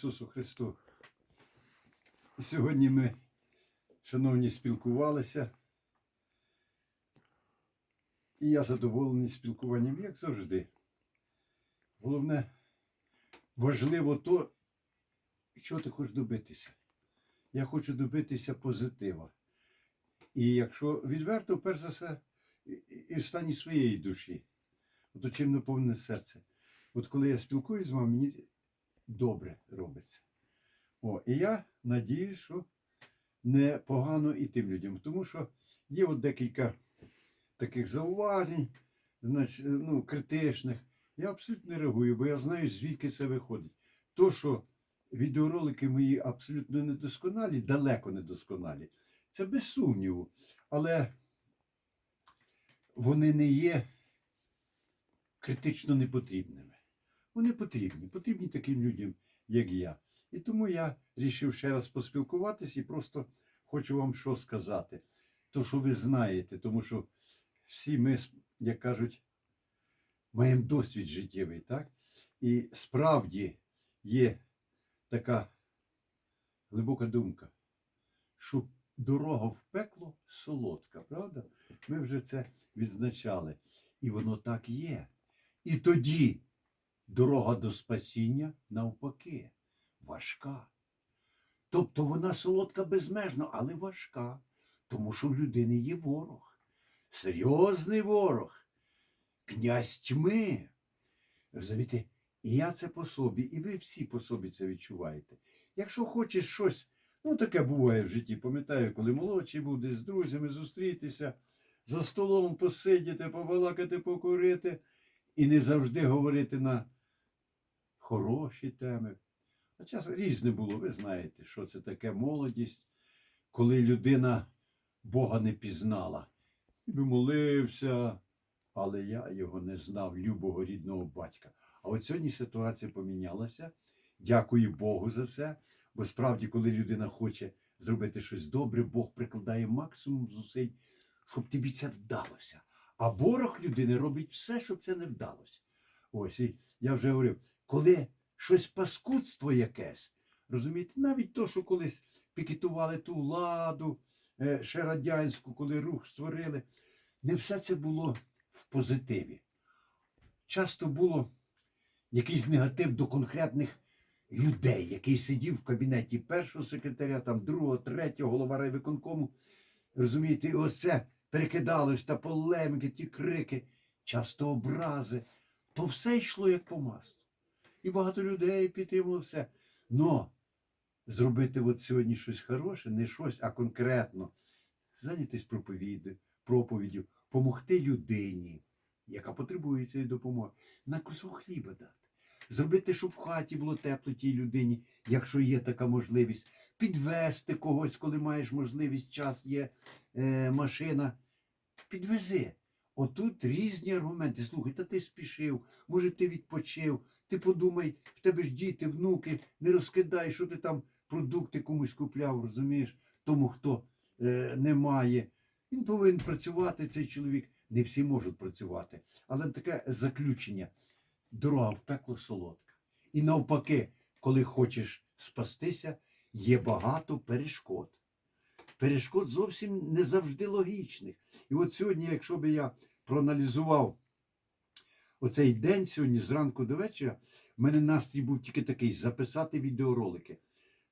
Ісусу Христу. Сьогодні ми, шановні, спілкувалися. І я задоволений спілкуванням, як завжди. Головне, важливо то, що ти хочеш добитися. Я хочу добитися позитива. І якщо відверто, перш за все, і- в стані своєї душі, от чим наповнене серце. От коли я спілкуюсь з вами, мені добре робиться. О, і я надіюсь, що не погано і тим людям. Тому що є от декілька таких зауважень, значить, ну, критичних. Я абсолютно не реагую, бо я знаю, звідки це виходить. То, що відеоролики мої абсолютно недосконалі, далеко недосконалі, це без сумніву. Але вони не є критично непотрібними. Вони потрібні, потрібні таким людям, як я. І тому я вирішив ще раз поспілкуватися і просто хочу вам що сказати. То, що ви знаєте, тому що всі ми, як кажуть, маємо досвід життєвий, так? І справді є така глибока думка, що дорога в пекло солодка, правда? Ми вже це відзначали. І воно так є. І тоді дорога до спасіння навпаки важка. Тобто вона солодка безмежно, але важка, тому що в людини є ворог. Серйозний ворог, князь тьми. Розумієте, і я це по собі, і ви всі по собі це відчуваєте. Якщо хочеш щось, ну таке буває в житті, пам'ятаю, коли молодший був десь з друзями зустрітися, за столом посидіти, побалакати, покурити, і не завжди говорити на хороші теми. А часом різне було, ви знаєте, що це таке молодість, коли людина Бога не пізнала. Ніби молився, але я його не знав, любого рідного батька. А от сьогодні ситуація помінялася. Дякую Богу за це. Бо справді, коли людина хоче зробити щось добре, Бог прикладає максимум зусиль, щоб тобі це вдалося. А ворог людини робить все, щоб це не вдалося. Ось і я вже говорив, коли щось паскудство якесь, розумієте, навіть то, що колись пікетували ту владу, е, ще радянську, коли рух створили, не все це було в позитиві. Часто було якийсь негатив до конкретних людей, який сидів в кабінеті першого секретаря, там другого, третього, голова райвиконкому. Розумієте, і ось це перекидалось та полемики, ті крики, часто образи. То все йшло як по маслу. І багато людей підтримувало все. Но зробити от сьогодні щось хороше, не щось, а конкретно зайнятися проповіддю, проповіддю, помогти людині, яка потребує цієї допомоги, на кусок хліба дати. Зробити, щоб в хаті було тепло тій людині, якщо є така можливість, підвести когось, коли маєш можливість, час є, е, машина. Підвези. Отут різні аргументи. Слухай, та ти спішив, може ти відпочив, ти подумай, в тебе ж діти, внуки, не розкидай, що ти там продукти комусь купляв, розумієш, тому хто е, не має. Він повинен працювати, цей чоловік. Не всі можуть працювати. Але таке заключення. Дорога в пекло солодка. І навпаки, коли хочеш спастися, є багато перешкод. Перешкод зовсім не завжди логічних. І от сьогодні, якщо би я проаналізував оцей день сьогодні зранку до вечора, в мене настрій був тільки такий записати відеоролики.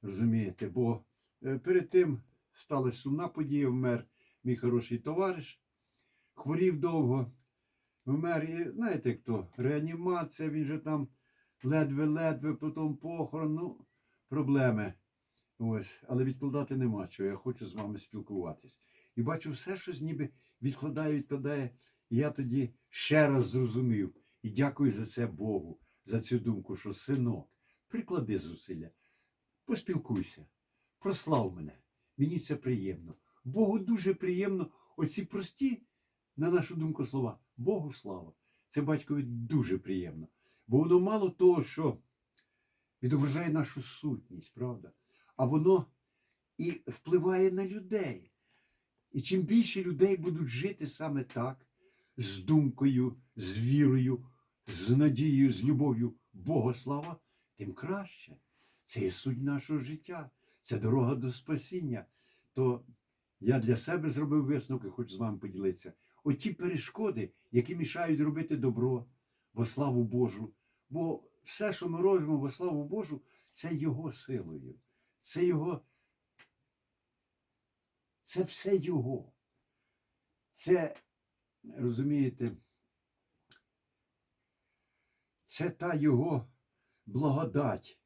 Розумієте, бо е, перед тим сталася сумна подія, вмер мій хороший товариш, хворів довго, вмер, і знаєте, як то, реанімація, він же там ледве-ледве, потім похорон, ну, проблеми. Ось, але відкладати нема чого, я хочу з вами спілкуватись. І бачу, все щось ніби відкладає, відкладає. І я тоді ще раз зрозумів і дякую за це Богу, за цю думку, що синок, приклади зусилля, поспілкуйся, прослав мене. Мені це приємно. Богу дуже приємно оці прості, на нашу думку, слова. Богу слава. Це батькові дуже приємно. Бо воно мало того, що відображає нашу сутність, правда? А воно і впливає на людей. І чим більше людей будуть жити саме так, з думкою, з вірою, з надією, з любов'ю Бога слава, тим краще. це є суть нашого життя, це дорога до спасіння. То я для себе зробив висновок і хочу з вами поділитися. Оті перешкоди, які мішають робити добро во славу Божу. Бо все, що ми робимо во славу Божу, це Його силою. Це Його. Це все Його. Це, розумієте, це та Його благодать,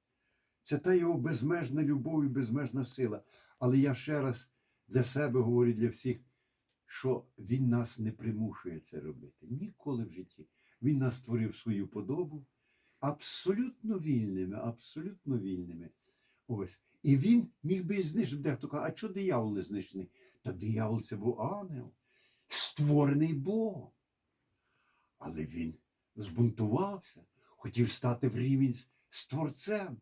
це та Його безмежна любов і безмежна сила. Але я ще раз для себе говорю для всіх, що Він нас не примушує це робити. Ніколи в житті. Він нас створив свою подобу абсолютно вільними, абсолютно вільними. Ось. І він міг би і знищити. Дехто каже, а чого диявол не знищений? Та диявол це був ангел, створений Богом. Але він збунтувався, хотів стати в рівень з- Творцем.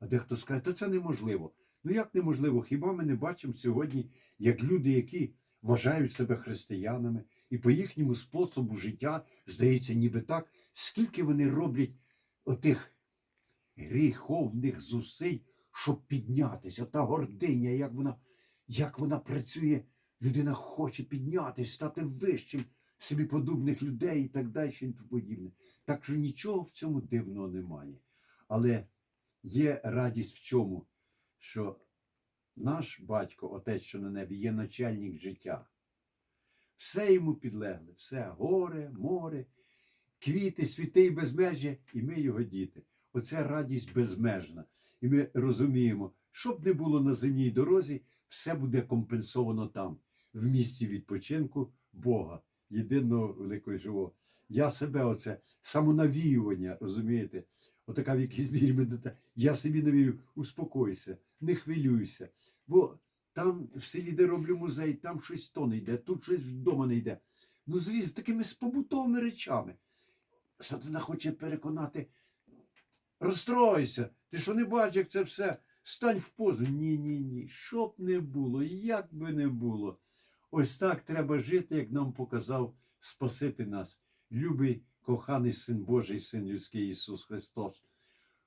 А дехто скаже, та це неможливо. Ну як неможливо? Хіба ми не бачимо сьогодні, як люди, які вважають себе християнами, і по їхньому способу життя, здається, ніби так, скільки вони роблять отих гріховних зусиль, щоб піднятися. Та гординя, як вона, як вона працює, людина хоче піднятися, стати вищим собі подобних людей і так далі, і тому подібне. Так що нічого в цьому дивного немає. Але є радість в чому, що наш батько, отець, що на небі, є начальник життя. Все йому підлегле, все горе, море, квіти, світи і безмежжя, і ми його діти. Оце радість безмежна. І ми розуміємо, що б не було на земній дорозі, все буде компенсовано там, в місці відпочинку Бога, єдиного великого живого. Я себе, оце самонавіювання, розумієте, отака в якійсь мірі медита. Я собі навію, успокойся, не хвилюйся. Бо там в селі, де роблю музей, там щось то не йде, тут щось вдома не йде. Ну, з різ- з такими побутовими речами. Сатана хоче переконати. Розстройся, ти що не бачиш, як це все? Стань в позу. Ні, ні, ні. Що б не було, як би не було. Ось так треба жити, як нам показав Спасити нас, любий, коханий Син Божий, Син людський Ісус Христос.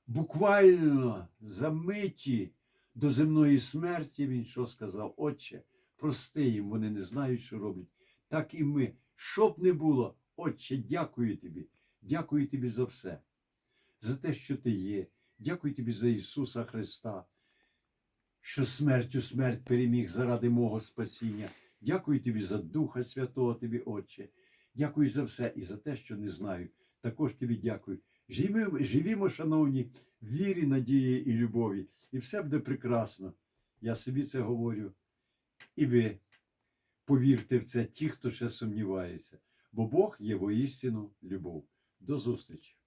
Буквально за миті до земної смерті Він що сказав? Отче, прости їм, вони не знають, що роблять. Так і ми. Що б не було, Отче, дякую тобі. Дякую тобі за все, за те, що ти є. Дякую тобі за Ісуса Христа, що смертю смерть переміг заради мого спасіння. Дякую тобі за Духа Святого, тобі, Отче. Дякую за все і за те, що не знаю. Також тобі дякую. Живімо, живімо, шановні, в вірі, надії і любові. І все буде прекрасно. Я собі це говорю. І ви повірте в це, ті, хто ще сумнівається. Бо Бог є воістину любов. До зустрічі!